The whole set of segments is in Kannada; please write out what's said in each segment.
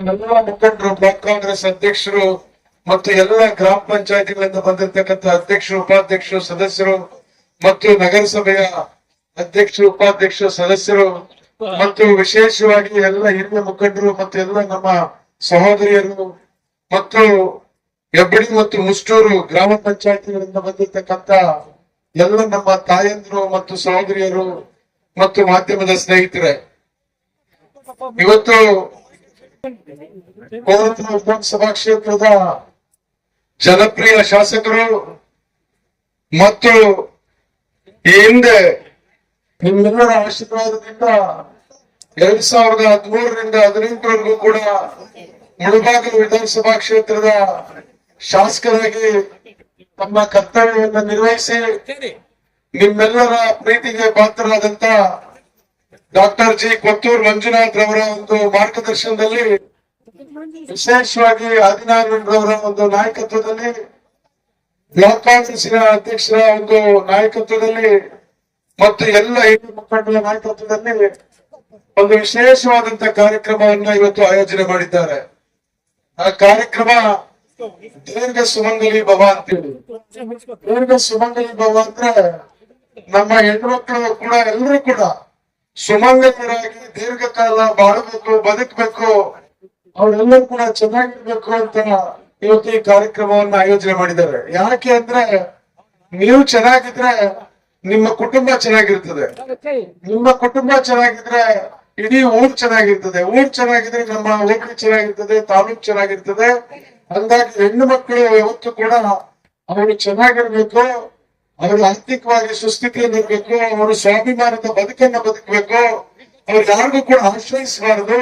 ಎಲ್ಲ ಮುಖಂಡರು, ಬ್ಲಾಕ್ ಕಾಂಗ್ರೆಸ್ ಅಧ್ಯಕ್ಷರು ಮತ್ತು ಎಲ್ಲ ಗ್ರಾಮ ಪಂಚಾಯತಿಗಳಿಂದ ಬಂದಿರತಕ್ಕಂತ ಅಧ್ಯಕ್ಷರು, ಉಪಾಧ್ಯಕ್ಷರು, ಸದಸ್ಯರು ಮತ್ತು ನಗರಸಭೆಯ ಅಧ್ಯಕ್ಷರು, ಉಪಾಧ್ಯಕ್ಷರು, ಸದಸ್ಯರು ಮತ್ತು ವಿಶೇಷವಾಗಿ ಎಲ್ಲ ಹಿರಿಯ ಮುಖಂಡರು ಮತ್ತು ಎಲ್ಲ ನಮ್ಮ ಸಹೋದರಿಯರು ಮತ್ತು ಹೆಬ್ಬಡಿ ಮತ್ತು ಮುಷ್ಟೂರು ಗ್ರಾಮ ಪಂಚಾಯತಿಗಳಿಂದ ಬಂದಿರತಕ್ಕಂತ ಎಲ್ಲ ನಮ್ಮ ತಾಯಂದಿರು ಮತ್ತು ಸಹೋದರಿಯರು ಮತ್ತು ಮಾಧ್ಯಮದ ಸ್ನೇಹಿತರೆ, ಇವತ್ತು ಕೋಲಾರ ವಿಧಾನಸಭಾ ಕ್ಷೇತ್ರದ ಜನಪ್ರಿಯ ಶಾಸಕರು ಮತ್ತು ಈ ಹಿಂದೆ ನಿಮ್ಮೆಲ್ಲರ ಆಶೀರ್ವಾದದಿಂದ ಎರಡ್ ಸಾವಿರದ ಹದಿಮೂರರಿಂದ ಹದಿನೆಂಟರವರೆಗೂ ಕೂಡ ಮುಳಬಾಗಿಲು ವಿಧಾನಸಭಾ ಕ್ಷೇತ್ರದ ಶಾಸಕರಾಗಿ ತಮ್ಮ ಕರ್ತವ್ಯವನ್ನು ನಿರ್ವಹಿಸಿ ನಿಮ್ಮೆಲ್ಲರ ಪ್ರೀತಿಗೆ ಪಾತ್ರರಾದಂತ ಡಾಕ್ಟರ್ ಜಿ ಕೊತ್ತೂರ್ ಮಂಜುನಾಥ್ ರವರ ಒಂದು ಮಾರ್ಗದರ್ಶನದಲ್ಲಿ ವಿಶೇಷವಾಗಿ ಆದಿನಾರಾಯಣ್ ರವರ ಒಂದು ನಾಯಕತ್ವದಲ್ಲಿ ಬ್ಲಾಕ್ ಕಾಂಗ್ರೆಸ್ಸಿನ ಅಧ್ಯಕ್ಷರ ಒಂದು ನಾಯಕತ್ವದಲ್ಲಿ ಮತ್ತು ಎಲ್ಲ ಹಿರಿಯ ಮುಖಂಡರ ನಾಯಕತ್ವದಲ್ಲಿ ಒಂದು ವಿಶೇಷವಾದಂತ ಕಾರ್ಯಕ್ರಮವನ್ನ ಇವತ್ತು ಆಯೋಜನೆ ಮಾಡಿದ್ದಾರೆ. ಆ ಕಾರ್ಯಕ್ರಮ ದೀರ್ಘ ಸುಮಂಗಲಿ ಭವ ಅಂತೇಳಿ ದೀರ್ಘ ಸುಮಂಗಲಿ ಭವ ಅಂದ್ರೆ ನಮ್ಮ ಹೆಣ್ಮಕ್ಳು ಕೂಡ, ಎಲ್ಲರೂ ಕೂಡ ಸುಮಂಗಲಿಯರಾಗಿ ದೀರ್ಘಕಾಲ ಬಾಳಬೇಕು ಬದುಕಬೇಕು, ಅವರೆಲ್ಲರೂ ಕೂಡ ಚೆನ್ನಾಗಿರ್ಬೇಕು ಅಂತ ಇವತ್ತು ಈ ಕಾರ್ಯಕ್ರಮವನ್ನ ಆಯೋಜನೆ ಮಾಡಿದ್ದಾರೆ. ಯಾಕೆ ಅಂದ್ರೆ ನೀವು ಚೆನ್ನಾಗಿದ್ರೆ ನಿಮ್ಮ ಕುಟುಂಬ ಚೆನ್ನಾಗಿರ್ತದೆ. ನಿಮ್ಮ ಕುಟುಂಬ ಚೆನ್ನಾಗಿದ್ರೆ ಇಡೀ ಊರ್ ಚೆನ್ನಾಗಿರ್ತದೆ. ಊರ್ ಚೆನ್ನಾಗಿದ್ರೆ ನಮ್ಮ ಊರು ಚೆನ್ನಾಗಿರ್ತದೆ, ತಾಲೂಕ್ ಚೆನ್ನಾಗಿರ್ತದೆ. ಹಂಗಾಗಿ ಹೆಣ್ಣು ಮಕ್ಕಳು ಯಾವತ್ತು ಕೂಡ ಅವರು ಚೆನ್ನಾಗಿರ್ಬೇಕು. ಅವರು ಆರ್ಥಿಕವಾಗಿ ಸುಸ್ಥಿತಿಯಲ್ಲಿರ್ಬೇಕು ಅವರು ಸ್ವಾಭಿಮಾನದ ಬದುಕನ್ನ ಬದುಕಬೇಕು, ಅವ್ರು ಯಾರಿಗೂ ಕೂಡ ಆಶ್ರಯಿಸಬಾರದು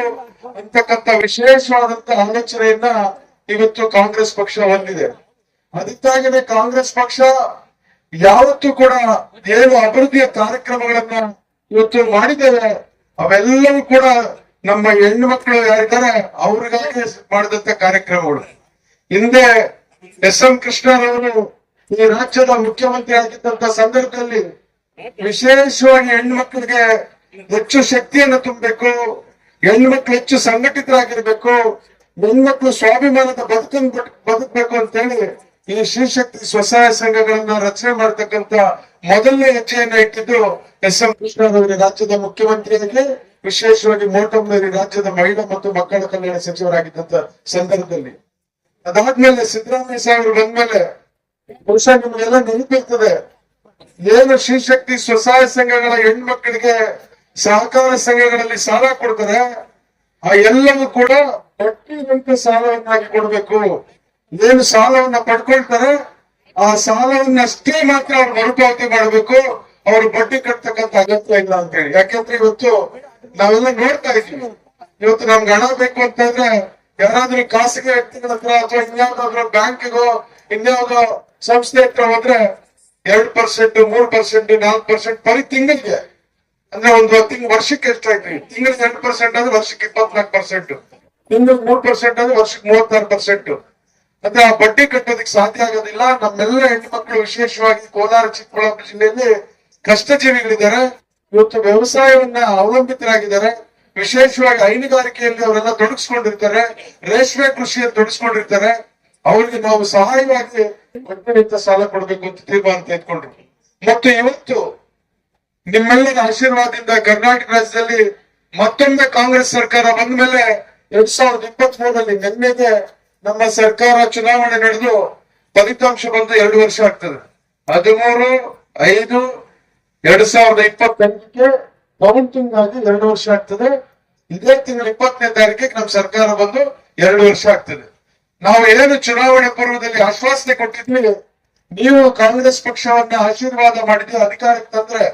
ಅಂತಕ್ಕಂತ ವಿಶೇಷವಾದಂತ ಆಲೋಚನೆಯನ್ನ ಇವತ್ತು ಕಾಂಗ್ರೆಸ್ ಪಕ್ಷ ಹೊಂದಿದೆ. ಅದಕ್ಕಾಗಿನೇ ಕಾಂಗ್ರೆಸ್ ಪಕ್ಷ ಯಾವತ್ತೂ ಕೂಡ ಏನು ಅಭಿವೃದ್ಧಿಯ ಕಾರ್ಯಕ್ರಮಗಳನ್ನ ಇವತ್ತು ಮಾಡಿದ್ದೇವೆ ಅವೆಲ್ಲವೂ ಕೂಡ ನಮ್ಮ ಹೆಣ್ಣು ಮಕ್ಕಳು ಯಾರಿದ್ದಾರೆ ಅವ್ರಿಗಾಗಿ ಮಾಡಿದಂತ ಕಾರ್ಯಕ್ರಮಗಳು. ಹಿಂದೆ ಎಸ್ ಎಂ ಕೃಷ್ಣರವರು ಈ ರಾಜ್ಯದ ಮುಖ್ಯಮಂತ್ರಿ ಆಗಿದ್ದಂತ ಸಂದರ್ಭದಲ್ಲಿ ವಿಶೇಷವಾಗಿ ಹೆಣ್ಣು ಮಕ್ಕಳಿಗೆ ಹೆಚ್ಚು ಶಕ್ತಿಯನ್ನು ತುಂಬಬೇಕು ಹೆಣ್ಣು ಮಕ್ಕಳು ಹೆಚ್ಚು ಸಂಘಟಿತರಾಗಿರ್ಬೇಕು ಹೆಣ್ಮಕ್ಳು ಸ್ವಾಭಿಮಾನದ ಬದುಕನ್ನು ಬದುಕಬೇಕು ಅಂತ ಹೇಳಿ ಈ ಶ್ರೀಶಕ್ತಿ ಸ್ವಸಹಾಯ ಸಂಘಗಳನ್ನ ರಚನೆ ಮಾಡತಕ್ಕಂತ ಮೊದಲನೇ ಹೆಜ್ಜೆಯನ್ನ ಇಟ್ಟಿದ್ದು ಎಸ್ ಎಂ ಕೃಷ್ಣರವರಿಗೆ ರಾಜ್ಯದ ಮುಖ್ಯಮಂತ್ರಿಯಾಗಿ ವಿಶೇಷವಾಗಿ ಮೋಟಮ್ನವರಿ ರಾಜ್ಯದ ಮಹಿಳಾ ಮತ್ತು ಮಕ್ಕಳ ಕಲ್ಯಾಣ ಸಚಿವರಾಗಿದ್ದಂತ ಸಂದರ್ಭದಲ್ಲಿ. ಅದಾದ್ಮೇಲೆ ಸಿದ್ದರಾಮಯ್ಯ ಸಾಹೇಬರು ಬಂದ್ಮೇಲೆ ಬಹುಶಃ ನಿಮ್ಗೆಲ್ಲ ನೆನಪಿರ್ತದೆ ಏನು ಶ್ರೀಶಕ್ತಿ ಸ್ವಸಹಾಯ ಸಂಘಗಳ ಹೆಣ್ಮಕ್ಳಿಗೆ ಸಹಕಾರ ಸಂಘಗಳಲ್ಲಿ ಸಾಲ ಕೊಡ್ತಾರೆ ಆ ಎಲ್ಲವೂ ಕೂಡ ಬಟ್ಟಿ ಸಾಲವನ್ನಾಗಿ ಕೊಡ್ಬೇಕು. ಏನು ಸಾಲವನ್ನ ಪಡ್ಕೊಳ್ತಾರೆ, ಆ ಸಾಲವನ್ನಷ್ಟೇ ಮಾತ್ರ ಅವ್ರು ಮರುಪಾವತಿ ಮಾಡಬೇಕು. ಅವ್ರು ಬಡ್ಡಿ ಕಟ್ತಕ್ಕಂತ ಅಗತ್ಯ ಇಲ್ಲ ಅಂತ ಹೇಳಿ ಯಾಕೆಂದ್ರೆ ಇವತ್ತು ನಾವೆಲ್ಲ ನೋಡ್ತಾ ಇದೀವಿ ಇವತ್ತು ನಮ್ಗೆ ಹಣ ಬೇಕು ಅಂತಂದ್ರೆ ಯಾರಾದ್ರೂ ಖಾಸಗಿ ವ್ಯಕ್ತಿಗಳ ಹತ್ರ ಅಥವಾ ಇನ್ಯಾವ್ದಾದ್ರು ಬ್ಯಾಂಕ್ಗೋ, ಇನ್ಯಾವುದೋ ಸಂಸ್ಥೆ ಹತ್ರ ಹೋದ್ರೆ ಎರಡು ಪರ್ಸೆಂಟ್ ಮೂರು ಪರ್ಸೆಂಟ್ ನಾಲ್ಕು ಪರ್ಸೆಂಟ್ ಬರೀ ತಿಂಗಳಿಗೆ. ಅಂದ್ರೆ ಒಂದು ತಿಂಗ್ ವರ್ಷಕ್ಕೆ ಎಷ್ಟಾಯ್ತು? ತಿಂಗಳಿಗೆ ಎರಡು ಪರ್ಸೆಂಟ್ ಅಂದ್ರೆ ವರ್ಷಕ್ಕೆ ಇಪ್ಪತ್ನಾಲ್ಕು ಪರ್ಸೆಂಟ್ ತಿಂಗಳಿಗೆ ಮೂರ್ ಪರ್ಸೆಂಟ್ ಅಂದ್ರೆ ವರ್ಷಕ್ಕೆ ಮೂವತ್ತಾರು ಪರ್ಸೆಂಟ್ ಮತ್ತೆ ಆ ಬಡ್ಡಿ ಕಟ್ಟೋದಕ್ಕೆ ಸಾಧ್ಯ ಆಗೋದಿಲ್ಲ. ನಮ್ಮೆಲ್ಲ ಹೆಣ್ಮಕ್ಳು ವಿಶೇಷವಾಗಿ ಕೋಲಾರ, ಚಿಕ್ಕಬಳ್ಳಾಪುರ ಜಿಲ್ಲೆಯಲ್ಲಿ ಕಷ್ಟಜೀವಿಗಳಿದ್ದಾರೆ. ಇವತ್ತು ವ್ಯವಸಾಯವನ್ನ ಅವಲಂಬಿತರಾಗಿದ್ದಾರೆ. ವಿಶೇಷವಾಗಿ ಹೈನುಗಾರಿಕೆಯಲ್ಲಿ ಅವರೆಲ್ಲ ತೊಡಗಿಸ್ಕೊಂಡಿರ್ತಾರೆ. ರೇಷ್ಮೆ ಕೃಷಿಯಲ್ಲಿ ತೊಡಗಿಸ್ಕೊಂಡಿರ್ತಾರೆ. ಅವ್ರಿಗೆ ನಾವು ಸಹಾಯವಾಗಿ ಭಕ್ತರಿಂದ ಸಾಲ ಕೊಡಬೇಕು ಅಂತ ತೀರ್ಮಾನ ತೆಗೆದುಕೊಂಡ್ರು ಮತ್ತು ಇವತ್ತು ನಿಮ್ಮೆಲ್ಲರ ಆಶೀರ್ವಾದದಿಂದ ಕರ್ನಾಟಕ ರಾಜ್ಯದಲ್ಲಿ ಮತ್ತೊಮ್ಮೆ ಕಾಂಗ್ರೆಸ್ ಸರ್ಕಾರ ಬಂದ ಮೇಲೆ ಎರಡ್ ಸಾವಿರದ ಇಪ್ಪತ್ತ್ ಮೂರರಲ್ಲಿ ನಿನ್ನೆಗೆ ನಮ್ಮ ಸರ್ಕಾರ ಚುನಾವಣೆ ನಡೆದು ಫಲಿತಾಂಶ ಬಂದು ಎರಡು ವರ್ಷ ಆಗ್ತದೆ. ಹದಿಮೂರು, ಐದು, ಎರಡ್ ಸಾವಿರದ ಇಪ್ಪತ್ತೆಂಟಕ್ಕೆ ಕೌಂಟಿಂಗ್ ಆಗಿ ಎರಡು ವರ್ಷ ಆಗ್ತದೆ. ಇದೇ ತಿಂಗಳ ಇಪ್ಪತ್ತನೇ ತಾರೀಕಿಗೆ ನಮ್ಮ ಸರ್ಕಾರ ಬಂದು ಎರಡು ವರ್ಷ ಆಗ್ತದೆ. ನಾವು ಏನು ಚುನಾವಣೆ ಪೂರ್ವದಲ್ಲಿ ಆಶ್ವಾಸನೆ ಕೊಟ್ಟಿದ್ವಿ, ನೀವು ಕಾಂಗ್ರೆಸ್ ಪಕ್ಷವನ್ನ ಆಶೀರ್ವಾದ ಮಾಡಿದ್ರೆ, ಅಧಿಕಾರಕ್ಕೆ ತಂದ್ರೆ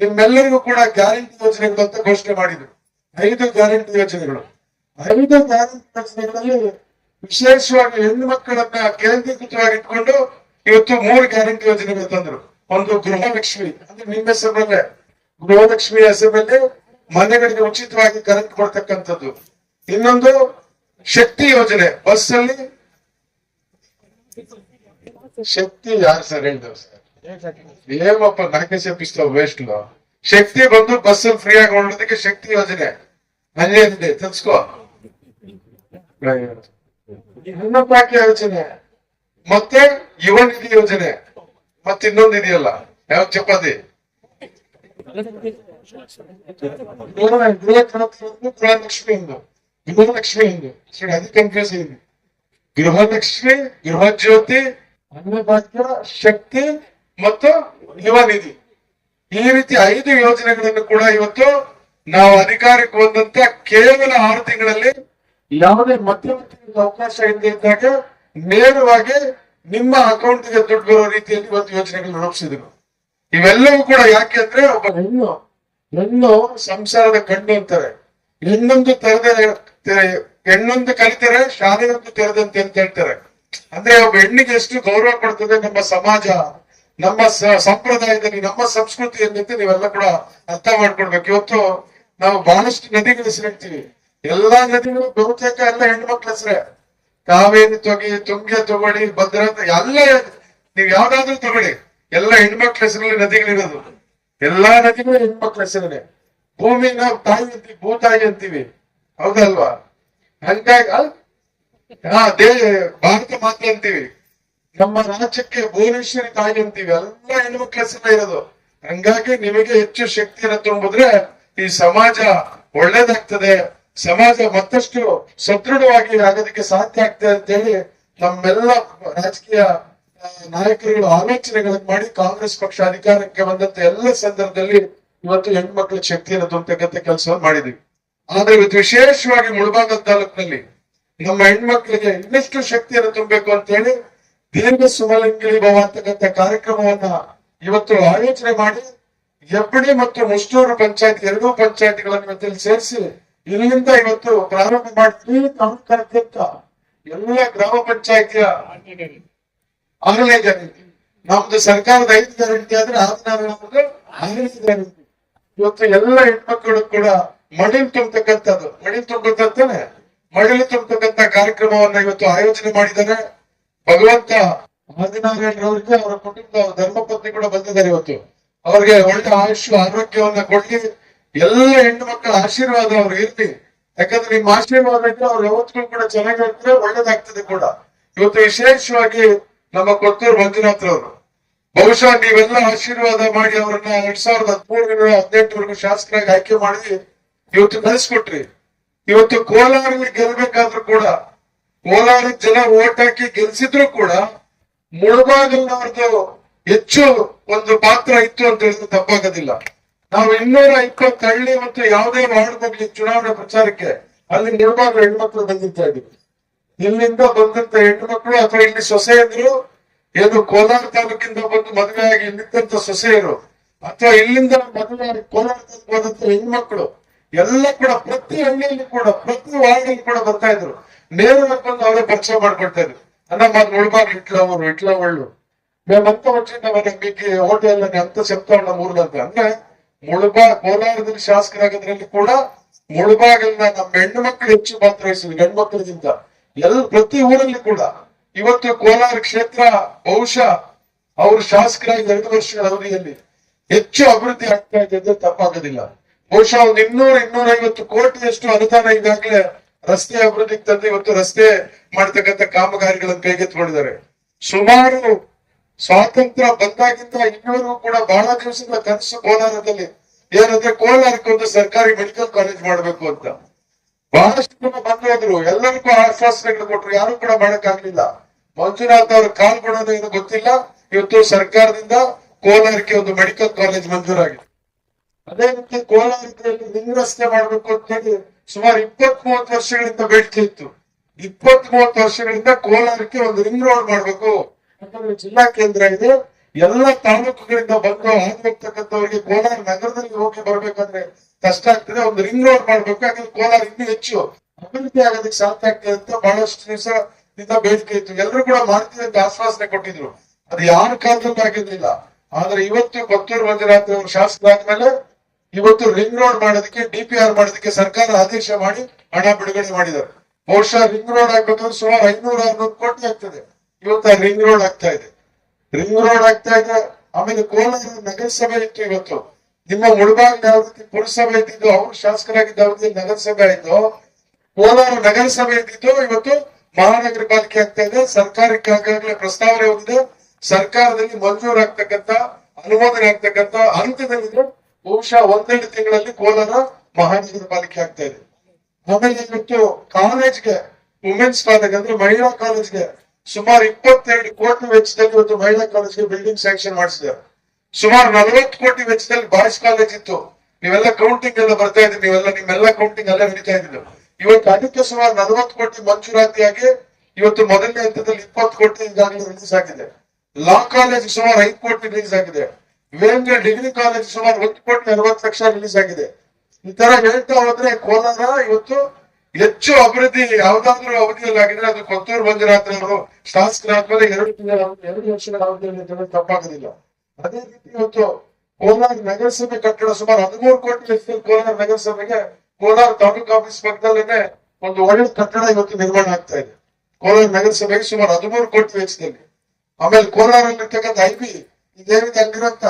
ನಿಮ್ಮೆಲ್ಲರಿಗೂ ಕೂಡ ಗ್ಯಾರಂಟಿ ಯೋಜನೆಗಳು ಅಂತ ಘೋಷಣೆ ಮಾಡಿದ್ರು. ಐದು ಗ್ಯಾರಂಟಿ ಯೋಜನೆಗಳು. ಐದು ಗ್ಯಾರಂಟಿ ಯೋಜನೆಗಳಲ್ಲಿ ವಿಶೇಷವಾಗಿ ಹೆಣ್ಣು ಮಕ್ಕಳನ್ನ ಕೇಂದ್ರೀಕೃತವಾಗಿ ಇಟ್ಕೊಂಡು ಇವತ್ತು ಮೂರು ಗ್ಯಾರಂಟಿ ಯೋಜನೆಗಳು ತಂದ್ರು. ಒಂದು ಗೃಹಲಕ್ಷ್ಮಿ ಅಂದ್ರೆ ನಿಮ್ಮ ಹೆಸರಲ್ಲೇ, ಗೃಹಲಕ್ಷ್ಮಿ ಹೆಸರಲ್ಲಿ ಮನೆಗಳಿಗೆ ಉಚಿತವಾಗಿ ಕರೆಂಟ್ ಕೊಡ್ತಕ್ಕಂಥದ್ದು. ಇನ್ನೊಂದು ಶಕ್ತಿ ಯೋಜನೆ ಬಸ್ ಅಲ್ಲಿ ಶಕ್ತಿ ಯಾರು ಸರ್ ಹೇಳಿದ್ರು ಸರ್? ಏನಪ್ಪ ನಾಲ್ಕೇ ಪಿಸ್ತವ್ ವೇಸ್ಟ್ ಶಕ್ತಿ ಬಂದು ಬಸ್ ಫ್ರೀ ಆಗಿ ಹೊರಡೋದಕ್ಕೆ ಶಕ್ತಿ ಯೋಜನೆ. ಇದೆ ತರ್ಸ್ಕೋ ಅನ್ನಪಾಕ್ಯ ಯೋಜನೆ. ಮತ್ತೆ ಯುವ ನಿಧಿ ಯೋಜನೆ. ಮತ್ತೆ ಇನ್ನೊಂದು ಇದೆಯಲ್ಲ ಯಾವ ಚಪಾತಿ? ಗೃಹ ಗೃಹಲಕ್ಷ್ಮಿ ಒಂದು ಗೃಹಲಕ್ಷ್ಮಿ ಅದು ಕನ್ಫ್ಯೂಸ್ ಇದೆ ಗೃಹಲಕ್ಷ್ಮಿ ಗೃಹ ಜ್ಯೋತಿ ಅನ್ನಭಾಗ್ಯ ಶಕ್ತಿ ಮತ್ತು ಯುವನಿಧಿ. ಈ ರೀತಿ ಐದು ಯೋಜನೆಗಳನ್ನು ಕೂಡ ಇವತ್ತು ನಾವು ಅಧಿಕಾರಕ್ಕೆ ಬಂದಂತ ಕೇವಲ ಆರು ತಿಂಗಳಲ್ಲಿ ಯಾವುದೇ ಮಧ್ಯವರ್ತಿಗಳಿಗೆ ಅವಕಾಶ ಇಲ್ಲದೆ ಇದ್ದಾಗ ನೇರವಾಗಿ ನಿಮ್ಮ ಅಕೌಂಟ್ಗೆ ದುಡ್ಡು ಬರೋ ರೀತಿಯಲ್ಲಿ ಇವತ್ತು ಯೋಜನೆಗಳನ್ನು ರೂಪಿಸಿದ್ರು ಇವೆಲ್ಲವೂ ಕೂಡ ಯಾಕೆ ಅಂದ್ರೆ ಒಬ್ಬ ಹೆಣ್ಣು ಹೆಣ್ಣು ಸಂಸಾರದ ಕಣ್ಣು ಅಂತಾರೆ. ಹೆಣ್ಣೊಂದು ತೆರೆದ ಹೆಣ್ಣೊಂದು ಕಲಿತರೆ, ಶಾಲೆಯೊಂದು ತೆರೆದಂತೆ ಅಂತ ಹೇಳ್ತಾರೆ. ಅಂದ್ರೆ ಒಬ್ಬ ಹೆಣ್ಣಿಗೆ ಎಷ್ಟು ಗೌರವ ಕೊಡ್ತದೆ ನಮ್ಮ ಸಮಾಜ, ನಮ್ಮ ಸಂಪ್ರದಾಯದಲ್ಲಿ, ನಮ್ಮ ಸಂಸ್ಕೃತಿ ಅಂತ ನೀವೆಲ್ಲ ಕೂಡ ಅರ್ಥ ಮಾಡ್ಕೊಡ್ಬೇಕು ಇವತ್ತು ನಾವು ಬಹಳಷ್ಟು ನದಿಗಳ ಹೆಸರು ಎಲ್ಲಾ ನದಿಗಳು ಬಹುತೇಕ ಎಲ್ಲ ಹೆಣ್ಮಕ್ಳ ಹೆಸರೇ. ಕಾವೇರಿ ತೊಗಿ, ತುಂಗೆ ತಗೊಳ್ಳಿ ಭದ್ರ ಎಲ್ಲ ನೀವ್ ಯಾವ್ದಾದ್ರು ತಗೊಳ್ಳಿ. ಎಲ್ಲ ಹೆಣ್ಮಕ್ಳ ಹೆಸರಲ್ಲಿ ನದಿಗಳಿರೋದು. ಎಲ್ಲಾ ನದಿಗಳು ಹೆಣ್ಮಕ್ಳ ಹೆಸರೇ ಭೂಮಿ ನಾವು ತಾಯಿ ಅಂತೀವಿ ಭೂತಾಯಿ ಅಂತೀವಿ ಹೌದಲ್ವಾ? ಹಂಗಾಗಿ ಹಾ ದೇ, ಭಾರತ ಮಾತೆ ಅಂತೀವಿ. ನಮ್ಮ ರಾಜ್ಯಕ್ಕೆ ಭುವನೇಶ್ವರಿ ತಾಯಿ ಅಂತೀವಿ. ಎಲ್ಲ ಹೆಣ್ಮಕ್ಳ ಹೆಸರೇ ಇರೋದು. ಹಂಗಾಗಿ ನಿಮಗೆ ಹೆಚ್ಚು ಶಕ್ತಿಯನ್ನು ತುಂಬಿದ್ರೆ ಈ ಸಮಾಜ ಒಳ್ಳೇದಾಗ್ತದೆ. ಸಮಾಜ ಮತ್ತಷ್ಟು ಸದೃಢವಾಗಿ ಆಗೋದಕ್ಕೆ ಸಾಧ್ಯ ಆಗ್ತದೆ ಅಂತ ಹೇಳಿ ನಮ್ಮೆಲ್ಲ ರಾಜಕೀಯ ನಾಯಕರುಗಳು ಆಲೋಚನೆಗಳನ್ನು ಮಾಡಿ ಕಾಂಗ್ರೆಸ್ ಪಕ್ಷ ಅಧಿಕಾರಕ್ಕೆ ಬಂದಂತ ಎಲ್ಲ ಸಂದರ್ಭದಲ್ಲಿ ಇವತ್ತು ಹೆಣ್ಮಕ್ಳ ಶಕ್ತಿಯನ್ನು ತುಂಬತಕ್ಕಂಥ ಕೆಲಸವನ್ನು ಮಾಡಿದ್ವಿ. ಆದ್ರೆ ಇವತ್ತು ವಿಶೇಷವಾಗಿ ಮುಳಬಾಗಲ್ ತಾಲೂಕಿನಲ್ಲಿ ನಮ್ಮ ಹೆಣ್ಮಕ್ಳಿಗೆ ಇನ್ನಷ್ಟು ಶಕ್ತಿಯನ್ನು ತುಂಬಬೇಕು ಅಂತ ಹೇಳಿ ದೀರ್ಘ ಸುಮಲಿಂಗಿಳಿ ಭವ ಅಂತಕ್ಕಂಥ ಕಾರ್ಯಕ್ರಮವನ್ನ ಇವತ್ತು ಆಯೋಜನೆ ಮಾಡಿ ಹೆಬ್ಬಡಿ ಮತ್ತು ಮುಷ್ಟೂರು ಪಂಚಾಯತ್ ಎರಡೂ ಪಂಚಾಯತ್ಗಳನ್ನು ಇವತ್ತಲ್ಲಿ ಸೇರಿಸಿ ಇಲ್ಲಿಂದ ಇವತ್ತು ಪ್ರಾರಂಭ ಮಾಡಿ ತಾಲೂಕಾದ್ಯಂತ ಎಲ್ಲ ಗ್ರಾಮ ಪಂಚಾಯತಿಯ ಆರನೇ ಗ್ಯಾರಂಟಿ ನಮ್ದು ಸರ್ಕಾರದ ಐದು ಗ್ಯಾರಂಟಿ ಆದ್ರೆ ಆರನೇ ಗ್ಯಾರಂಟಿ ಇವತ್ತು ಎಲ್ಲ ಹೆಣ್ಮಕ್ಳು ಕೂಡ ಮಡಿಲ್ ತುಂಬತಕ್ಕಂಥದ್ದು, ಮಡಿಲ್ ತುಂಬತಕ್ಕಂತಾನೆ ಮಡಿಲು ತುಂಬತಕ್ಕಂತ ಕಾರ್ಯಕ್ರಮವನ್ನ ಇವತ್ತು ಆಯೋಜನೆ ಮಾಡಿದ್ದಾರೆ. ಭಗವಂತ ಆದಿನಾರಾಯಣರವರಿಗೆ ಅವರ ಕುಟುಂಬ, ಧರ್ಮಪತ್ನಿ ಕೂಡ ಬಂದಿದ್ದಾರೆ ಇವತ್ತು. ಅವ್ರಿಗೆ ಒಳ್ಳೆ ಆಯುಷ್, ಆರೋಗ್ಯವನ್ನ ಕೊಡ್ಲಿ ಎಲ್ಲ ಹೆಣ್ಣು ಮಕ್ಕಳ ಆಶೀರ್ವಾದ ಅವ್ರು ಇರ್ಲಿ. ಯಾಕಂದ್ರೆ ನಿಮ್ಮ ಆಶೀರ್ವಾದ ಇದ್ರೆ ಅವ್ರು ಯಾವತ್ತಿಗೂ ಕೂಡ ಚೆನ್ನಾಗಿರ್ತಾರೆ, ಒಳ್ಳೇದಾಗ್ತದೆ ಕೂಡ. ಇವತ್ತು ವಿಶೇಷವಾಗಿ ನಮ್ಮ ಕೊತ್ತೂರು ಮಂಜುನಾಥ್ರವರು ಬಹುಶಃ ನೀವೆಲ್ಲ ಆಶೀರ್ವಾದ ಮಾಡಿ ಅವ್ರನ್ನ ಎರಡ್ ಸಾವಿರದ ಹದಿಮೂರರಿಂದ ಹದಿನೆಂಟರವರೆಗೂ ಶಾಸಕರಾಗಿ ಆಯ್ಕೆ ಮಾಡಿ ಇವತ್ತು ಕಳಿಸ್ಕೊಟ್ರಿ. ಇವತ್ತು ಕೋಲಾರಲ್ಲಿ ಗೆಲ್ಬೇಕಾದ್ರೂ ಕೂಡ, ಕೋಲಾರ ಜನ ಓಟ್ ಹಾಕಿ ಗೆಲ್ಸಿದ್ರು ಕೂಡ ಮುಳಬಾಗಿಲ್ನವ್ರದ್ದು ಹೆಚ್ಚು ಒಂದು ಪಾತ್ರ ಇತ್ತು ಅಂತ ಹೇಳಿದ್ರೆ ತಪ್ಪಾಗೋದಿಲ್ಲ. ನಾವು ಇನ್ನೂರ ಇಪ್ಪತ್ತು ಹಳ್ಳಿ ಮತ್ತು ಯಾವುದೇ ವಾರ್ಡ್ ಚುನಾವಣೆ ಪ್ರಚಾರಕ್ಕೆ ಅಲ್ಲಿ ಮುಳಬಾಗಿಲು ಹೆಣ್ಮಕ್ಳು ಬಂದಿರ್ತಾ ಇದ್ವಿ ಇಲ್ಲಿಂದ ಬಂದಂತ ಹೆಣ್ಮಕ್ಳು ಅಥವಾ ಇಲ್ಲಿ ಸೊಸೆಯಂದ್ರು ಏನು ಕೋಲಾರ ತಾಲೂಕಿಂದ ಬಂದು ಮದುವೆಯಾಗಿ ನಿಂತ ಸೊಸೆಯರು, ಅಥವಾ ಇಲ್ಲಿಂದ ಮದುವೆ ಕೋಲಾರ ಬಂದಂತ ಹೆಣ್ಮಕ್ಳು, ಎಲ್ಲ ಕೂಡ ಪ್ರತಿ ಹಳ್ಳಿಯಲ್ಲಿ ಕೂಡ, ಪ್ರತಿ ವಾರ್ಡಲ್ಲಿ ಕೂಡ ಬರ್ತಾ ಇದ್ರು. ನೇರ ಬಂದು ಅವರೇ ಪರಿಚಯ ಮಾಡ್ಕೊಳ್ತಾ ಇದ್ರು. ಅನ್ನ ಮಾತು ನೋಡ್ಬಾರ್ ಇಟ್ಲ ಅವರು ಇಟ್ಲ ಒಳ್ಳು ಮೇಮಂತ ವಚ್ಚಿಂದ ಮನೆಗೆ ಹೋಟೆಲ್ ಅಂತ ಸೆಪ್ತವಣ್ಣ ಮೂರ್ನಂತೆ ಅಂದ್ರೆ ಮುಳುಬಾ ಕೋಲಾರದಲ್ಲಿ ಶಾಸಕರಾಗಿದ್ರಲ್ಲಿ ಕೂಡ ಮುಳುಬಾಗಲ್ನ ನಮ್ಮ ಹೆಣ್ಣು ಮಕ್ಕಳು ಹೆಚ್ಚು ಪಾತ್ರ ವಹಿಸಿದ್ರು ಗಂಡು ಮಕ್ಕಳಿಗಿಂತ ಎಲ್ಲ ಪ್ರತಿ ಊರಲ್ಲಿ ಕೂಡ. ಇವತ್ತು ಕೋಲಾರ ಕ್ಷೇತ್ರ ಬಹುಶಃ ಅವರು ಶಾಸಕರಾಗಿ ಎರಡು ವರ್ಷಗಳ ಅವಧಿಯಲ್ಲಿ ಹೆಚ್ಚು ಅಭಿವೃದ್ಧಿ ಆಗ್ತಾ ಇದೆ ಅಂದ್ರೆ ತಪ್ಪಾಗೋದಿಲ್ಲ. ಬಹುಶಃ ಒಂದು ಇನ್ನೂರ ಇನ್ನೂರ ಐವತ್ತು ಕೋಟಿಯಷ್ಟು ಅನುದಾನ ಈಗಾಗಲೇ ರಸ್ತೆ ಅಭಿವೃದ್ಧಿಗೆ ತಂದು ಇವತ್ತು ರಸ್ತೆ ಮಾಡ್ತಕ್ಕಂಥ ಕಾಮಗಾರಿಗಳನ್ನು ಕೈಗೆತ್ತಿಕೊಂಡಿದ್ದಾರೆ. ಸುಮಾರು ಸ್ವಾತಂತ್ರ್ಯ ಬಂದಾಗಿಂದ ಇನ್ನೂರು ಕೂಡ ಬಹಳ ದಿವಸಗಳ ಕನಸು ಕೋಲಾರದಲ್ಲಿ. ಏನಂದ್ರೆ ಕೋಲಾರಕ್ಕೆ ಒಂದು ಸರ್ಕಾರಿ ಮೆಡಿಕಲ್ ಕಾಲೇಜ್ ಮಾಡಬೇಕು ಅಂತ. ಬಹಳಷ್ಟು ಜನ ಬಂದು ಹೋದ್ರು ಎಲ್ಲರಿಗೂ ಆಶ್ವಾಸನೆಗಳು ಕೊಟ್ರು, ಯಾರು ಕೂಡ ಮಾಡಕ್ಕಾಗ್ಲಿಲ್ಲ. ಮಂಜುನಾಥ್ ಅವ್ರ ಕಾಲ್ ಕೊಡೋದು ಏನು ಗೊತ್ತಿಲ್ಲ. ಇವತ್ತು ಸರ್ಕಾರದಿಂದ ಕೋಲಾರಕ್ಕೆ ಒಂದು ಮೆಡಿಕಲ್ ಕಾಲೇಜ್ ಮಂಜೂರಾಗಿದೆ. ಅದೇ ರೀತಿ ಕೋಲಾರದಲ್ಲಿ ರಿಂಗ್ ರಸ್ತೆ ಮಾಡ್ಬೇಕು ಅಂತ ಹೇಳಿ ಸುಮಾರು ಇಪ್ಪತ್ ಮೂವತ್ತು ವರ್ಷಗಳಿಂದ ಬೇಡಿಕೆ ಇತ್ತು. ಇಪ್ಪತ್ ಮೂವತ್ತು ವರ್ಷಗಳಿಂದ ಕೋಲಾರಕ್ಕೆ ಒಂದು ರಿಂಗ್ ರೋಡ್ ಮಾಡ್ಬೇಕು. ಯಾಕಂದ್ರೆ ಜಿಲ್ಲಾ ಕೇಂದ್ರ ಇದೆ. ಎಲ್ಲ ತಾಲೂಕುಗಳಿಂದ ಬಂದು ಹೋಗ್ತಕ್ಕಂಥವ್ರಿಗೆ ಕೋಲಾರ ನಗರದಲ್ಲಿ ಹೋಗಿ ಬರ್ಬೇಕಂದ್ರೆ ಕಷ್ಟ ಆಗ್ತದೆ. ಒಂದು ರಿಂಗ್ ರೋಡ್ ಮಾಡ್ಬೇಕು. ಯಾಕಂದ್ರೆ ಕೋಲಾರ ಇನ್ನೂ ಹೆಚ್ಚು ಅಭಿವೃದ್ಧಿ ಆಗೋದಕ್ಕೆ ಸಾಧ್ಯ ಆಗ್ತದೆ ಅಂತ ಬಹಳಷ್ಟು ದಿವಸದಿಂದ ಬೇಡಿಕೆ ಇತ್ತು. ಎಲ್ಲರೂ ಕೂಡ ಮಾಡ್ತೀವಿ ಅಂತ ಆಶ್ವಾಸನೆ ಕೊಟ್ಟಿದ್ರು. ಅದು ಯಾರ ಕಾಲದಲ್ಲಿ ಆಗಿರ್ಲಿಲ್ಲ. ಆದ್ರೆ ಇವತ್ತು ಕೊತ್ತೂರು ಅವರು ಶಾಸಕರಾದ್ಮೇಲೆ ಇವತ್ತು ರಿಂಗ್ ರೋಡ್ ಮಾಡೋದಕ್ಕೆ ಡಿಪಿಆರ್ ಮಾಡೋದಕ್ಕೆ ಸರ್ಕಾರ ಆದೇಶ ಮಾಡಿ ಹಣ ಬಿಡುಗಡೆ ಮಾಡಿದ್ದಾರೆ. ಬಹುಶಃ ರಿಂಗ್ ರೋಡ್ ಆಗ್ಬೇಕಂದ್ರೆ ಸುಮಾರು ಐನೂರ ಅರವತ್ತು ಕೋಟಿ ಆಗ್ತದೆ. ಇವತ್ತು ರಿಂಗ್ ರೋಡ್ ಆಗ್ತಾ ಇದೆ. ರಿಂಗ್ ರೋಡ್ ಆಗ್ತಾ ಇದೆ. ಆಮೇಲೆ ಕೋಲಾರ ನಗರಸಭೆ ಇತ್ತು ಇವತ್ತು. ನಿಮ್ಮ ಮುಳಬಾಗ್ ಯಾವ್ದಕ್ಕೆ ಪುರಸಭೆ ಇದ್ದಿದ್ದು ಅವ್ರು ಶಾಸಕರಾಗಿದ್ದ ಅವಧಿಯಲ್ಲಿ ನಗರಸಭೆ ಆಯ್ತು ಕೋಲಾರ ನಗರಸಭೆ ಇದ್ದಿದ್ದು ಇವತ್ತು ಮಹಾನಗರ ಪಾಲಿಕೆ ಆಗ್ತಾ ಇದೆ. ಸರ್ಕಾರಕ್ಕೆ ಆಗಾಗಲೇ ಪ್ರಸ್ತಾವನೆ ಹೊಂದಿದೆ ಸರ್ಕಾರದಲ್ಲಿ ಮಂಜೂರಾಗ್ತಕ್ಕಂತ ಅನುಮೋದನೆ ಆಗ್ತಕ್ಕಂತ ಹಂತದಲ್ಲಿದೆ ಬಹುಶಃ ಒಂದೆರಡು ತಿಂಗಳಲ್ಲಿ ಕೋಲಾರ ಮಹಾನಗರ ಪಾಲಿಕೆ ಆಗ್ತಾ ಇದೆ. ಆಮೇಲೆ ಇವತ್ತು ಕಾಲೇಜ್ಗೆ ವುಮೆನ್ಸ್ ಕಾಲೇಜ್ ಅಂದ್ರೆ ಮಹಿಳಾ ಕಾಲೇಜ್ಗೆ ಸುಮಾರು ಇಪ್ಪತ್ತೆರಡು ಕೋಟಿ ವೆಚ್ಚದಲ್ಲಿ ಒಂದು ಮಹಿಳಾ ಕಾಲೇಜ್ಗೆ ಬಿಲ್ಡಿಂಗ್ ಸ್ಯಾಂಕ್ಷನ್ ಮಾಡಿಸಿದ್ದಾರೆ. ಸುಮಾರು ನಲವತ್ತು ಕೋಟಿ ವೆಚ್ಚದಲ್ಲಿ ಬಾಯ್ಸ್ ಕಾಲೇಜ್ ಇತ್ತು. ನೀವೆಲ್ಲ ಕೌಂಟಿಂಗ್ ಎಲ್ಲ ಬರ್ತಾ ಇದ್ರಿ ನೀವೆಲ್ಲ ನಿಮ್ಮೆಲ್ಲ ಕೌಂಟಿಂಗ್ ಎಲ್ಲ ಹಿಡಿತಾ ಇದ್ರು ಇವತ್ತು ಅದಕ್ಕೆ ಸುಮಾರು ನಲವತ್ತು ಕೋಟಿ ಮಂಜೂರಾತಿಯಾಗಿ ಇವತ್ತು ಮೊದಲನೇ ಹಂತದಲ್ಲಿ ಇಪ್ಪತ್ತು ಕೋಟಿ ಈಗಾಗಲೇ ರಿಲೀಸ್ ಆಗಿದೆ. ಲಾ ಕಾಲೇಜ್ ಸುಮಾರು ಐದು ಕೋಟಿ ರಿಲೀಸ್ ಆಗಿದೆ. ವೇಮ್ಗೆ ಡಿಗ್ರಿ ಕಾಲೇಜ್ ಸುಮಾರು ಒಂದು ಕೋಟಿ ಅರವತ್ತು ಲಕ್ಷ ರಿಲೀಸ್ ಆಗಿದೆ. ಈ ತರ ಹೇಳ್ತಾ ಹೋದ್ರೆ ಕೋಲಾರ ಇವತ್ತು ಹೆಚ್ಚು ಅಭಿವೃದ್ಧಿ ಯಾವ್ದಾದ್ರು ಅವಧಿಯಲ್ಲಿ ಆಗಿದ್ರೆ ಅದು ಕೊತ್ತೂರು ಮಂಜುನಾಥ್ ಅವರು ಶಾಸಕರಾದ್ಮೇಲೆ ಎರಡು ಎರಡು ವರ್ಷಗಳ ಅವಧಿಯಲ್ಲಿ ತಪ್ಪಾಗೋದಿಲ್ಲ. ಅದೇ ರೀತಿ ಇವತ್ತು ಕೋಲಾರ ನಗರಸಭೆ ಕಟ್ಟಡ ಸುಮಾರು ಹದಿಮೂರು ಕೋಟಿ ವೆಚ್ಚದಲ್ಲಿ ಕೋಲಾರ ನಗರಸಭೆಗೆ ಕೋಲಾರ ತಾಲೂಕ್ ಆಫೀಸ್ ಪಕ್ಕದಲ್ಲೇ ಒಂದು ಒಳ್ಳೆ ಕಟ್ಟಡ ಇವತ್ತು ನಿರ್ಮಾಣ ಆಗ್ತಾ ಇದೆ. ಕೋಲಾರ ನಗರಸಭೆಗೆ ಸುಮಾರು ಹದಿಮೂರು ಕೋಟಿ ವೆಚ್ಚದಲ್ಲಿ. ಆಮೇಲೆ ಕೋಲಾರಲ್ಲಿರ್ತಕ್ಕಂಥ ಐಬಿ ಇದೇನಿದೆ ಅಲ್ಲಿರುವಂತ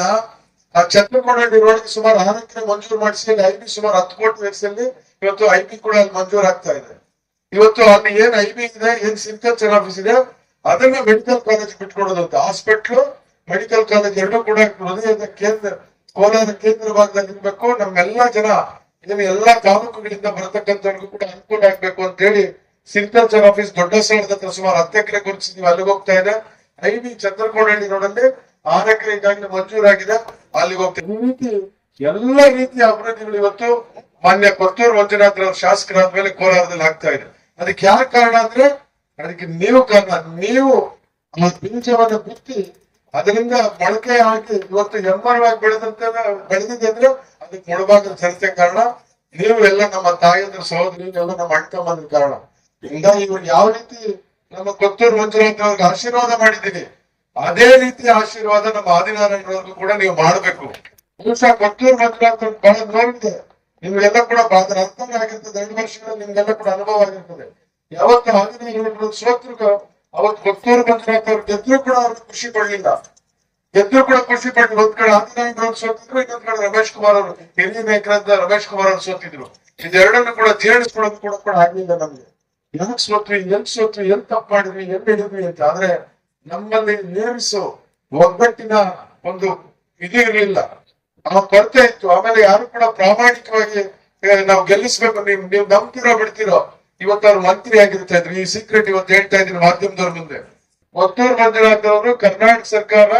ನ, ಆ ಚಂದ್ರಕೋಣ ರೋಡ್ಗೆ ಸುಮಾರು ಆರಕ್ಕೆ ಮಂಜೂರು ಮಾಡಿಸಿ ಐಬಿ ಸುಮಾರು ಹತ್ತು ಕೋಟಿ ವೆಚ್ಚದಲ್ಲಿ ಇವತ್ತು ಐಬಿ ಕೂಡ ಅಲ್ಲಿ ಮಂಜೂರು ಆಗ್ತಾ ಇದೆ. ಇವತ್ತು ಅಲ್ಲಿ ಏನ್ ಐಬಿ ಇದೆ, ಏನ್ ಸಿಗ್ನೇಚರ್ ಆಫೀಸ್ ಇದೆ, ಅದನ್ನ ಮೆಡಿಕಲ್ ಕಾಲೇಜ್ ಬಿಟ್ಕೊಡೋದಂತ ಹಾಸ್ಪಿಟ್ಲು ಮೆಡಿಕಲ್ ಕಾಲೇಜ್ ಎರಡೂ ಕೂಡ ಹೃದಯದ ಕೇಂದ್ರ, ಕೋಲಾರ ಕೇಂದ್ರ ಭಾಗದಲ್ಲಿ ಇರ್ಬೇಕು. ನಮ್ಮೆಲ್ಲಾ ಜನ ಇದನ್ನ ಎಲ್ಲಾ ತಾಲೂಕುಗಳಿಂದ ಬರತಕ್ಕಂಥವ್ರಿಗೂ ಕೂಡ ಅನುಕೂಲ ಆಗ್ಬೇಕು ಅಂತ ಹೇಳಿ ಸಿಗ್ನೇಚರ್ ಆಫೀಸ್ ದೊಡ್ಡ ಸ್ಥಳದ ಹತ್ರ ಸುಮಾರು ಹತ್ತು ಎಕರೆ ನೀವು ಅಲ್ಲಿಗೆ ಹೋಗ್ತಾ ಇದೆ. ಐಬಿ ಚಂದ್ರಕೋಣಹಳ್ಳಿ ರೋಡಲ್ಲಿ ಆರು ಎಕರೆ ಈಗಾಗಲೇ ಮಂಜೂರಾಗಿದೆ. ಅಲ್ಲಿಗೆ ಹೋಗ್ತಾ ಈ ರೀತಿ ಎಲ್ಲ ರೀತಿಯ ಅಭಿವೃದ್ಧಿಗಳು ಇವತ್ತು ಮಾನ್ಯ ಕೊತ್ತೂರು ಮಂಜುನಾಥ್ ಶಾಸಕರಾದ ಮೇಲೆ ಕೋಲಾರದಲ್ಲಿ ಆಗ್ತಾ ಇದೆ. ಅದಕ್ಕೆ ಯಾರ ಕಾರಣ ಅಂದ್ರೆ, ಅದಕ್ಕೆ ನೀವು ಕಾರಣ. ನೀವು ಆ ಬೀಜವನ್ನ ಬಿತ್ತಿ, ಅದರಿಂದ ಬಳಕೆ ಹಾಕಿ ಇವತ್ತು ಹೆಮ್ಮರವಾಗಿ ಬೆಳೆದಂತ ಬೆಳೆದಿದೆ ಅಂದ್ರೆ, ಅದಕ್ಕೆ ಮೊಳಭಾಗದ ಚರ್ಚೆ ಕಾರಣ. ನೀವು ಎಲ್ಲ ನಮ್ಮ ತಾಯಂದ್ರ ಸಹೋದರಿ ಎಲ್ಲ ನಮ್ಮ ಅಣ್ಣ ತಮ್ಮಂದ್ರ ಕಾರಣ. ಇಂದ ಇವ್ರು ಯಾವ ರೀತಿ ನಮ್ಮ ಕೊತ್ತೂರು ಮಂಜುನಾಥ್ ಅವ್ರಿಗೆ ಆಶೀರ್ವಾದ ಮಾಡಿದ್ದೀನಿ ಅದೇ ರೀತಿ ಆಶೀರ್ವಾದ ನಮ್ಮ ಆದಿನಾರಾಯಣವ್ರಿಗೂ ಕೂಡ ನೀವು ಮಾಡಬೇಕು. ನಿಮ್ಗೆಲ್ಲ ಕೂಡ ಬಹಳ ಅರ್ಥ ಆಗಿರ್ತದೆ ಎರಡು ವರ್ಷಗಳು ನಿಮ್ಗೆಲ್ಲ ಕೂಡ ಅನುಭವ ಆಗಿರ್ತದೆ. ಯಾವತ್ತು ಆದಿನಾರಾಯಣಗಳು ಸೋತರು ಅವತ್ತು ಮಂಜುನಾಥ್ ಅವ್ರು ಗೆದ್ರು ಕೂಡ ಅವ್ರಿಗೆ ಖುಷಿ ಪಡ್ಲಿಲ್ಲ. ಗೆದ್ರು ಕೂಡ ಖುಷಿ ಪಟ್ಟು ಒಂದ್ ಕಡೆ ಆದಿನಾರಾಯಣಗಳು ಸೋತಿದ್ರು ಇನ್ನೊಂದ್ ಕಡೆ ರಮೇಶ್ ಕುಮಾರ್ ಅವರು, ಹಿರಿಯ ನಾಯಕರಾದ ರಮೇಶ್ ಕುಮಾರ್ ಅವರು ಸೋತಿದ್ರು. ಇದೆರಡನ್ನು ಕೂಡ ಜೀರ್ಣಿಸ್ಕೊಳ್ಳೋದು ಕೂಡ ಕೂಡ ಆಗ್ಲಿಲ್ಲ ನಮ್ಗೆ. ಯಾಕೆ ಸೋತ್ವಿ ಎಲ್ ಸೋತ್ವಿ ಎಲ್ ತಪ್ಪು ಮಾಡಿದ್ವಿ ಎಲ್ ಹಿಡಿದ್ವಿ ಅಂತ. ಆದ್ರೆ ನಮ್ಮಲ್ಲಿ ನೇಮಿಸು ಒಗ್ಗಟ್ಟಿನ ಒಂದು ಇದು ಇರ್ಲಿಲ್ಲ ಆ ಕೊರತೆ ಇತ್ತು. ಆಮೇಲೆ ಯಾರು ಕೂಡ ಪ್ರಾಮಾಣಿಕವಾಗಿ ನಾವು ಗೆಲ್ಲಿಸ್ಬೇಕು. ನೀವು ನೀವು ನಂಬ್ತಿರೋ ಬಿಡ್ತಿರೋ? ಇವತ್ತು ಅವ್ರು ಮಂತ್ರಿ ಆಗಿರ್ತಾ ಇದ್ರು ಈ ಸೀಕ್ರೆಟ್ ಇವತ್ತು ಹೇಳ್ತಾ ಇದ್ದೀನಿ ಮಾಧ್ಯಮದವ್ರ ಮುಂದೆ. ಒತ್ತೂರು ಮಂಜುನಾಥ್ ಕರ್ನಾಟಕ ಸರ್ಕಾರ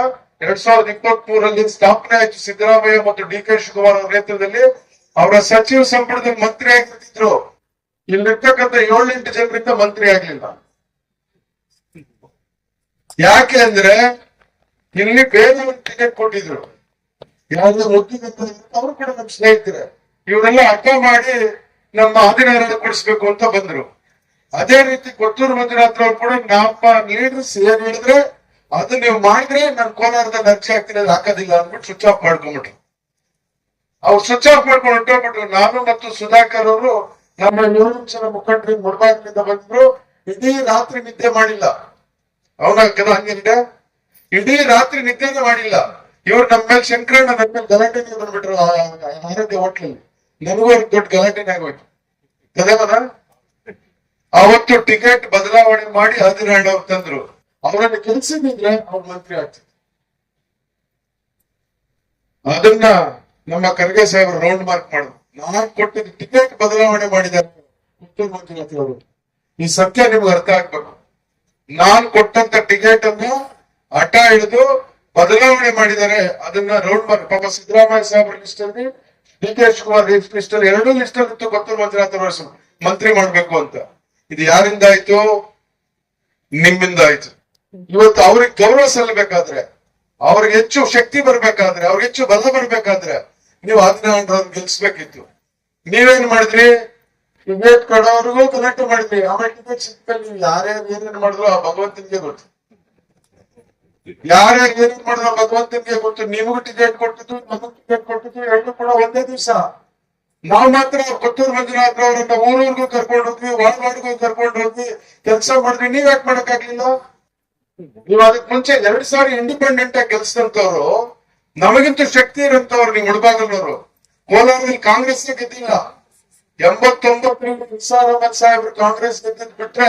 ಎರಡ್ ಸಾವಿರದ ಇಪ್ಪತ್ತ್ ಮೂರಲ್ಲಿ ಸ್ಥಾಪನೆ ಆಯ್ತು. ಸಿದ್ದರಾಮಯ್ಯ ಮತ್ತು ಡಿ ಕೆ ಶಿವಕುಮಾರ್ ಅವರ ನೇತೃತ್ವದಲ್ಲಿ ಅವರ ಸಚಿವ ಸಂಪುಟದಲ್ಲಿ ಮಂತ್ರಿ ಆಗಿರ್ತಿದ್ರು ಇಲ್ಲಿರ್ತಕ್ಕಂಥ ಏಳೆಂಟು ಜನರಿಂದ ಮಂತ್ರಿ ಆಗ್ಲಿಲ್ಲ. ಯಾಕೆ ಅಂದ್ರೆ, ಇಲ್ಲಿ ಬೇರೆ ಟಿಕೆಟ್ ಕೊಟ್ಟಿದ್ರು. ಯಾವ್ದು ಮುದ್ದಿಗಂತ ಅವರು ಕೂಡ ನಮ್ಮ ಸ್ನೇಹಿತರೆ. ಇವರೆಲ್ಲ ಅಡ್ಡ ಮಾಡಿ ನಮ್ಮ ಆದಿನಾರಾಯಣ ಕೊಡಿಸ್ಬೇಕು ಅಂತ ಬಂದ್ರು. ಅದೇ ರೀತಿ ಕೊಟ್ಟೂರು ಮಂಜುನಾಥ್ ಅವ್ರು ಕೂಡ ನಮ್ಮ ಲೀಡರ್ಸ್ ಏನ್ ಹೇಳಿದ್ರೆ ಅದು ನೀವು ಮಾಡಿದ್ರೆ ನಾನು ಕೋಲಾರದ ಅರ್ಜಿ ಹಾಕ್ತೀನಿ ಅದು ಹಾಕೋದಿಲ್ಲ ಅಂದ್ಬಿಟ್ಟು ಸ್ವಿಚ್ ಆಫ್ ಮಾಡ್ಕೊಂಡ್ಬಿಟ್ರು. ಅವ್ರು ಸ್ವಿಚ್ ಆಫ್ ಮಾಡ್ಕೊಂಡು ಹೊಟ್ಟೋಗ್ಬಿಟ್ರು ನಾನು ಮತ್ತು ಸುಧಾಕರ್ ಅವರು ನಮ್ಮ ಏಳು ಜನ ಮುಖಂಡರಿಗೆ ಮುಳಬಾಗಿಲಿಂದ ಬಂದ್ರು. ಇಡೀ ರಾತ್ರಿ ನಿದ್ದೆ ಮಾಡಿಲ್ಲ. ಅವನ ಕದ ಹಂಗಿದೆ ಇಡೀ ರಾತ್ರಿ ನಿದ್ದೆನೇ ಮಾಡಿಲ್ಲ. ಇವ್ರು ನಮ್ಮ ಮೇಲೆ ಶಂಕರಣ್ಣ ನಮ್ಮ ಮೇಲೆ ಗಲಾಟೆ ಬಂದ್ಬಿಟ್ರು ಆರೋಗ್ಯ ಹೋಟ್ಲಲ್ಲಿ ನನಗೂ ಅವ್ರಿಗೆ ದೊಡ್ಡ ಗಲಾಟೆನೆ ಆಗೋಯ್ತು. ಕದೇವನ ಅವತ್ತು ಟಿಕೆಟ್ ಬದಲಾವಣೆ ಮಾಡಿ ಹದಿನೆರಡು ಅವ್ರು ತಂದ್ರು. ಅವರನ್ನು ಕೆಲ್ಸದಿದ್ರೆ ಅವ್ರ ಮಂತ್ರಿ ಆಗ್ತಿದ್ರು. ಅದನ್ನ ನಮ್ಮ ಖರ್ಗೆ ಸಾಹೇಬರು ರೌಂಡ್ ಮಾರ್ಕ್ ಮಾಡಿದ್ರು ನಾನು ಕೊಟ್ಟಿದ್ದ ಟಿಕೆಟ್ ಬದಲಾವಣೆ ಮಾಡಿದ್ದಾರೆ ಮುಖ್ಯಮಂತ್ರಿ ಅವರು. ಈ ಸತ್ಯ ನಿಮ್ಗೆ ಅರ್ಥ ಆಗ್ಬೇಕು. ನಾನ್ ಕೊಟ್ಟಂತ ಟಿಕೆಟ್ ಅನ್ನು ಹಠ ಹಿಡಿದು ಬದಲಾವಣೆ ಮಾಡಿದ್ದಾರೆ. ಅದನ್ನ ರೌಂಡ್ ಮಾರ್ಕ್ ಪಾಪ ಸಿದ್ದರಾಮಯ್ಯ ಸಾಹೇಬ್ರ ಲಿಸ್ಟ್ ಅಲ್ಲಿ ಡಿ ಕೆ ಶಿವಕುಮಾರ್ ಲಿಸ್ಟ್ ಅಲ್ಲಿ ಎರಡೂ ಲಿಸ್ಟ್ ಅಲ್ಲಿ ಇತ್ತು ಕೊತ್ತೂರು ಮಂತ್ರಿ ಮಂತ್ರಿ ಮಾಡ್ಬೇಕು ಅಂತ. ಇದು ಯಾರಿಂದ ಆಯ್ತು? ನಿಮ್ಮಿಂದ ಆಯ್ತು. ಇವತ್ತು ಅವ್ರಿಗೆ ಗೌರವ ಸಲ್ಲಬೇಕಾದ್ರೆ, ಅವ್ರಿಗೆ ಹೆಚ್ಚು ಶಕ್ತಿ ಬರ್ಬೇಕಾದ್ರೆ, ಅವ್ರಿಗೆ ಹೆಚ್ಚು ಬಲ ಬರ್ಬೇಕಾದ್ರೆ ನೀವು ಹದಿನಾರು ಗೆಲ್ಸ್ಬೇಕಿತ್ತು. ನೀವೇನ್ ಮಾಡಿದ್ರಿ? ಟಿಕೆಟ್ ಕೊಡೋರ್ಗೂ ಕನೆಕ್ಟ್ ಮಾಡಿದ್ರಿ. ಆಮೇಲೆ ಟಿಕೆಟ್ ಯಾರ್ಯಾರು ಏನೇನ್ ಮಾಡಿದ್ರು ಆ ಭಗವಂತನಿಗೆ ಗೊತ್ತು. ಯಾರ್ಯಾರು ಏನು ಮಾಡಿದ್ರು ಭಗವಂತನಿಗೆ ಗೊತ್ತು. ನಿಮಗೂ ಟಿಕೆಟ್ ಕೊಟ್ಟಿದ್ದು, ನಮಗೂ ಟಿಕೆಟ್ ಕೊಟ್ಟಿದ್ದು, ಎರಡು ಕೂಡ ಒಂದೇ ದಿವಸ. ನಾವು ಮಾತ್ರ ಕೊತ್ತೂರು ಮಂಜುನಾಥ್ ಅವರನ್ನ ಊರೂರ್ಗೂ ಕರ್ಕೊಂಡು ಹೋದ್ವಿ ಒಳಗಾಡಿಗೂ ಕರ್ಕೊಂಡು ಹೋದ್ವಿ. ಕೆಲಸ ಮಾಡಿದ್ವಿ. ನೀವ್ ಯಾಕೆ ಮಾಡಕ್ಕಾಗ್ಲಿಲ್ಲ? ನೀವು ಅದಕ್ಕೆ ಮುಂಚೆ ಎರಡ್ ಸಾರಿ ಇಂಡಿಪೆಂಡೆಂಟ್ ಆಗಿ ಕೆಲ್ಸದಂತವ್ರು ನಮಗಿಂತ ಶಕ್ತಿ ಇರಂತವ್ರು ನೀವು ಮುಳಬಾಗಲ್ನವರು ಕೋಲಾರದಲ್ಲಿ ಕಾಂಗ್ರೆಸ್ ಗೆದ್ದಿಲ್ಲ. ಎಂಬತ್ತೊಂಬತ್ತರಿಂದ ನಿಸಾರ್ ಅಹಮದ್ ಸಾಹೇಬ್ರು ಕಾಂಗ್ರೆಸ್ ಗೆದ್ದಿದ್ ಬಿಟ್ರೆ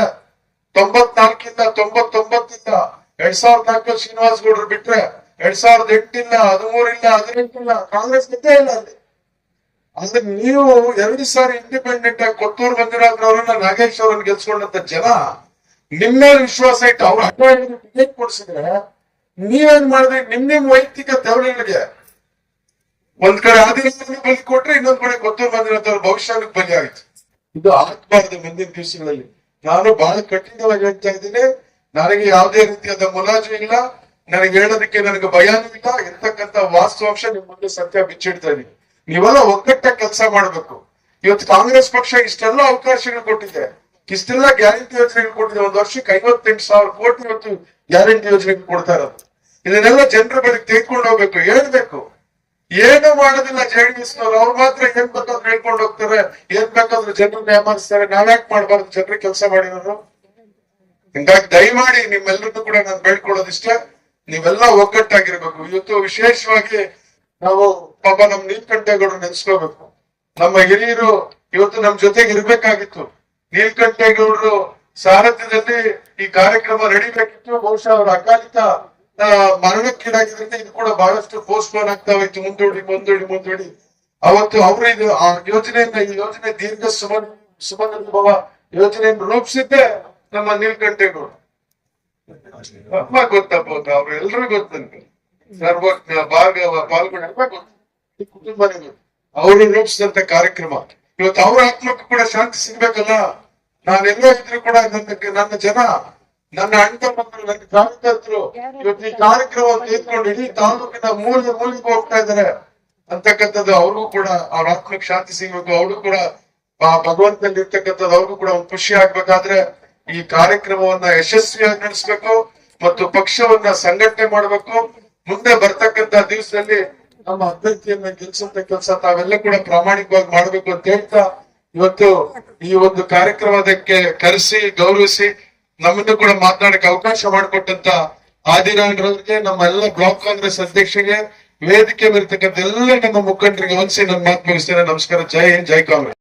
ತೊಂಬತ್ನಾಲ್ಕಿಂದ ತೊಂಬತ್ತೊಂಬತ್ತಿಂದ ಎರಡ್ ಸಾವಿರದ ನಾಲ್ಕು ಶ್ರೀನಿವಾಸ್ ಗೌಡ್ರು ಬಿಟ್ರೆ ಎರಡ್ ಸಾವಿರದ ಎಂಟಿಲ್ಲ ಹದಿಮೂರಿಲ್ಲ ಹದಿನೆಂಟಿಲ್ಲ ಕಾಂಗ್ರೆಸ್ ಗೆದ್ದೇ ಇಲ್ಲ ಅಲ್ಲಿ. ಅಂದ್ರೆ ನೀವು ಎರಡು ಸಾರಿ ಇಂಡಿಪೆಂಡೆಂಟ್ ಆಗಿ ಕೊತ್ತೂರು ಮಂಜುನಾಥ್ ಅವರನ್ನ ನಾಗೇಶ್ ಅವ್ರನ್ನ ಗೆಲ್ಸ್ಕೊಂಡಂತ ಜನ ನಿಮ್ಮ ವಿಶ್ವಾಸ ಇಟ್ಟು ಅವ್ರ ಟಿಕೆಟ್ ಕೊಡ್ಸಿದ್ರೆ ನೀವೇನ್ ಮಾಡಿದ್ರಿ? ನಿಮ್ ನಿಮ್ ವೈಯಕ್ತಿಕ ತೆವಳಿಗಳಿಗೆ ಒಂದ್ ಕಡೆ ಆದಿವಾಸಿ ಬಲಿ ಕೊಟ್ರೆ ಇನ್ನೊಂದ್ ಕಡೆ ಕೊತ್ತೂರು ಮಂಜುನಾಥ್ ಅವ್ರ ಭವಿಷ್ಯಕ್ಕೆ ಬಲಿ ಆಯ್ತು ಇದು ಆಗ್ಬಾರ್ದು ಮುಂದಿನ ದಿವಸಗಳಲ್ಲಿ. ನಾನು ಬಹಳ ಕಠಿಣವಾಗಿ ಹೇಳ್ತಾ ಇದ್ದೀನಿ. ನನಗೆ ಯಾವುದೇ ರೀತಿಯಾದ ಮುಲಾಜು ಇಲ್ಲ. ನನಗೆ ಹೇಳೋದಕ್ಕೆ ನನಗೆ ಭಯನೂ ಇಲ್ಲ. ಇರ್ತಕ್ಕಂತ ವಾಸ್ತವಾಂಶ ನಿಮ್ ಮುಂದೆ ಸತ್ಯ ಬಿಚ್ಚಿಡ್ತಾ ಇದೀನಿ ನೀವೆಲ್ಲ ಒಗ್ಗಟ್ಟ ಕೆಲಸ ಮಾಡ್ಬೇಕು. ಇವತ್ತು ಕಾಂಗ್ರೆಸ್ ಪಕ್ಷ ಇಷ್ಟೆಲ್ಲ ಅವಕಾಶಗಳು ಕೊಟ್ಟಿದೆ. ಇಷ್ಟೆಲ್ಲ ಗ್ಯಾರಂಟಿ ಯೋಜನೆಗಳು ಕೊಟ್ಟಿದೆ. ಒಂದ್ ವರ್ಷಕ್ಕೆ ಐವತ್ತೆಂಟು ಸಾವಿರ ಕೋಟಿ ಇವತ್ತು ಗ್ಯಾರಂಟಿ ಯೋಜನೆಗಳು ಕೊಡ್ತಾ ಇರೋದು. ಇದನ್ನೆಲ್ಲ ಜನರ ಬಳಿ ತೆಗೆದುಕೊಂಡು ಹೋಗ್ಬೇಕು, ಹೇಳ್ಬೇಕು. ಏನು ಮಾಡೋದಿಲ್ಲ ಜೆಡಿಎಸ್ ನವರು ಅವ್ರು ಮಾತ್ರ ಏನ್ ಬೇಕಾದ್ರೂ ಹೇಳ್ಕೊಂಡು ಹೋಗ್ತಾರೆ. ಏನ್ ಬೇಕಾದ್ರೂ ಜನರನ್ನ ಏಮಾರಿಸ್ತಾರೆ. ನಾವ್ಯಾಕ್ ಮಾಡ್ಬಾರ್ದು? ಜನರ ಕೆಲಸ ಮಾಡಿರೋರು ಹಿಂಗಾಗಿ ದಯಮಾಡಿ ನಿಮ್ಮೆಲ್ಲರನ್ನು ಕೂಡ ನಾನು ಬೇಡ್ಕೊಳ್ಳೋದಿಷ್ಟ. ನೀವೆಲ್ಲ ಒಗ್ಗಟ್ಟಾಗಿರ್ಬೇಕು. ಇವತ್ತು ವಿಶೇಷವಾಗಿ ನಾವು ಪಾಪ ನಮ್ ನೀಲ್ಕಂಠೇಗೌಡರು ನೆನ್ಸ್ಕೋಬೇಕು. ನಮ್ಮ ಹಿರಿಯರು ಇವತ್ತು ನಮ್ ಜೊತೆಗೆ ಇರ್ಬೇಕಾಗಿತ್ತು. ನೀಲ್ಕಂಠೇಗೌಡರು ಸಾರಥ್ಯದಲ್ಲಿ ಈ ಕಾರ್ಯಕ್ರಮ ನಡಿಬೇಕಿತ್ತು. ಬಹುಶಃ ಅವರ ಅಕಾಲಿಕ ಮರಣಕ್ಕೀಡಾಗಿದ್ರಿಂದ ಇದು ಕೂಡ ಬಹಳಷ್ಟು ಪೋಸ್ಟ್ಪೋನ್ ಆಗ್ತಾ ಹೋಯ್ತು. ಮುಂದೂಡಿ ಮುಂದೂಡಿ ಮುಂದೂಡಿ. ಅವತ್ತು ಅವರು ಇದು, ಆ ಯೋಜನೆಯಿಂದ ಈ ಯೋಜನೆ ದೀರ್ಘ ಸುಮನ್ ಅನುಭವ ಯೋಜನೆಯನ್ನು ರೂಪಿಸಿದ್ದೆ. ನಮ್ಮ ನೀಲ್ಕಂಠೇಗೌಡ ಅಮ್ಮ ಗೊತ್ತಪ್ಪ, ಅವ್ರು ಗೊತ್ತಂತೆ. ಸರ್ವಜ್ಞ ಭಾಗವ ಎಲ್ಲ ಗೊತ್ತು. ಕುಟುಂಬನೇ ಅವರು ರೂಪಿಸಿದಂತ ಕಾರ್ಯಕ್ರಮ. ಇವತ್ತು ಅವ್ರ ಆತ್ಮಕ್ಕೂ ಕೂಡ ಶಾಂತಿ ಸಿಗ್ಬೇಕಲ್ಲ? ನಾನೆಲ್ಲೋ ಇದ್ರು ಕೂಡ ನನ್ನ ಜನ, ನನ್ನ ಅಣ್ಣ ತಮ್ಮಂದ್ರು ನನ್ನ ಕಾರ್ಯಕರ್ತರು ಇವತ್ತು ಈ ಕಾರ್ಯಕ್ರಮ ತೆಗೆದುಕೊಂಡು ಇಡೀ ತಾಲೂಕಿನ ಮೂಲ ಮೂಲಿಗೆ ಹೋಗ್ತಾ ಇದಾರೆ ಅಂತಕ್ಕಂಥದ್ದು ಅವ್ರಿಗೂ ಕೂಡ, ಅವ್ರ ಆತ್ಮಕ್ಕೆ ಶಾಂತಿ ಸಿಗ್ಬೇಕು. ಅವ್ರಿಗೂ ಕೂಡ, ಆ ಭಗವಂತನಲ್ಲಿ ಇರ್ತಕ್ಕಂಥದ್ದು ಅವ್ರಿಗೂ ಕೂಡ ಒಂದು ಖುಷಿ ಆಗ್ಬೇಕಾದ್ರೆ ಈ ಕಾರ್ಯಕ್ರಮವನ್ನ ಯಶಸ್ವಿಯಾಗಿ ನಡೆಸಬೇಕು ಮತ್ತು ಪಕ್ಷವನ್ನ ಸಂಘಟನೆ ಮಾಡಬೇಕು. ಮುಂದೆ ಬರ್ತಕ್ಕಂತ ದಿವಸದಲ್ಲಿ ನಮ್ಮ ಅಭ್ಯರ್ಥಿಯನ್ನ ಗೆಲ್ಸಂತ ಕೆಲಸ ತಾವೆಲ್ಲ ಕೂಡ ಪ್ರಾಮಾಣಿಕವಾಗಿ ಮಾಡ್ಬೇಕು ಅಂತ ಹೇಳ್ತಾ ಇವತ್ತು ಈ ಒಂದು ಕಾರ್ಯಕ್ರಮದಕ್ಕೆ ಕರೆಸಿ, ಗೌರವಿಸಿ ನಮ್ಮನ್ನು ಕೂಡ ಮಾತನಾಡಕ್ಕೆ ಅವಕಾಶ ಮಾಡಿಕೊಟ್ಟಂತ ಆದಿರಾಜ್ರವರಿಗೆ ನಮ್ಮ ಎಲ್ಲ ಬ್ಲಾಕ್ ಕಾಂಗ್ರೆಸ್ ಅಧ್ಯಕ್ಷರಿಗೆ, ವೇದಿಕೆ ಮೇಲಿರ್ತಕ್ಕಂಥ ಎಲ್ಲ ನಮ್ಮ ಮುಖಂಡರಿಗೆ ಒಂದ್ಸಿ ನನ್ನ ಮಾತು ಮುಗಿಸ್ತೇನೆ. ನಮಸ್ಕಾರ. ಜೈ ಹಿಂದ್, ಜೈ ಕಾಂಗ್ರೆಸ್.